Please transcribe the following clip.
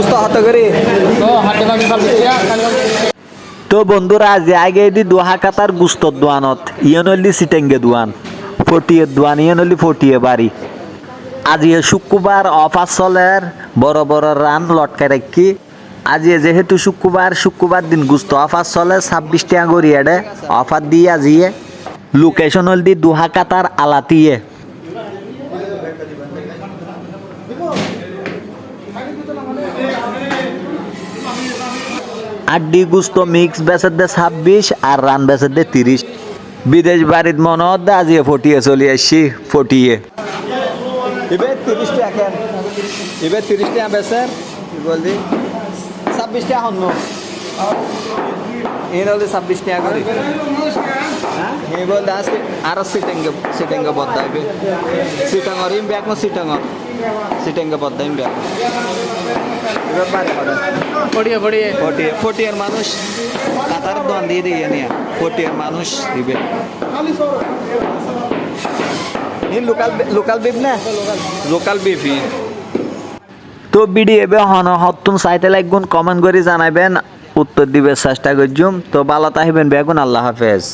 গুস্ত হত করে। তো বন্ধুরা যে আগে দি দোহা কাতার গুস্তর দোয়ানত ইয়ে নলি সিটেঙ্গে দোয়ান ফটিয়ে দোয়ান ইয়ে নলি ফটিয়ে বাড়ি। আজি এ শুক্রবার অফার চলের বড় বড় রান লটকে রাখি। আজি যেহেতু শুক্রবার শুক্রবার দিন গুস্ত অফার চলে ছাব্বিশ টাকা করি এডে অফার দিয়ে আজিয়ে লোকেশন হল দি দোহা কাতার আলাতিয়ে। আড্ডি গুস্ত মিক্স বেচের দে ছাব্বিশ আর রান বেচের দে তিরিশ। বিদেশ বাড়িত মনত দে আজি ফটিয়ে চলি আসছি ফটিয়ে। এবার তিরিশ টাকা কেন এবার তিরিশ টাকা বেসের কি বলদি ছাব্বিশ টাকা হন এই হলে ছাব্বিশ টাকা করে। এই বলতে আজকে আরও সিটেঙ্গে সিটেঙ্গে বদলাইবে। সিটাঙ্গর ইম ব্যাগ সিটাঙ্গর। পড়িয়ে পড়িয়ে ফটিয়ে ফটিয়ার মানুষ কাতার দোয়ান দিয়ে দিয়ে নিয়ে ফটিয়ার মানুষ দিবে লোকাল লোকাল বিফ না লোকাল তো ভিডিও এবে হন হতুন চাইতে লাগগুন কমেন্ট করে জানাবেন উত্তর দিবে চেষ্টা করছুম তো ভালো তাহিবেন বেগুন আল্লাহ হাফেজ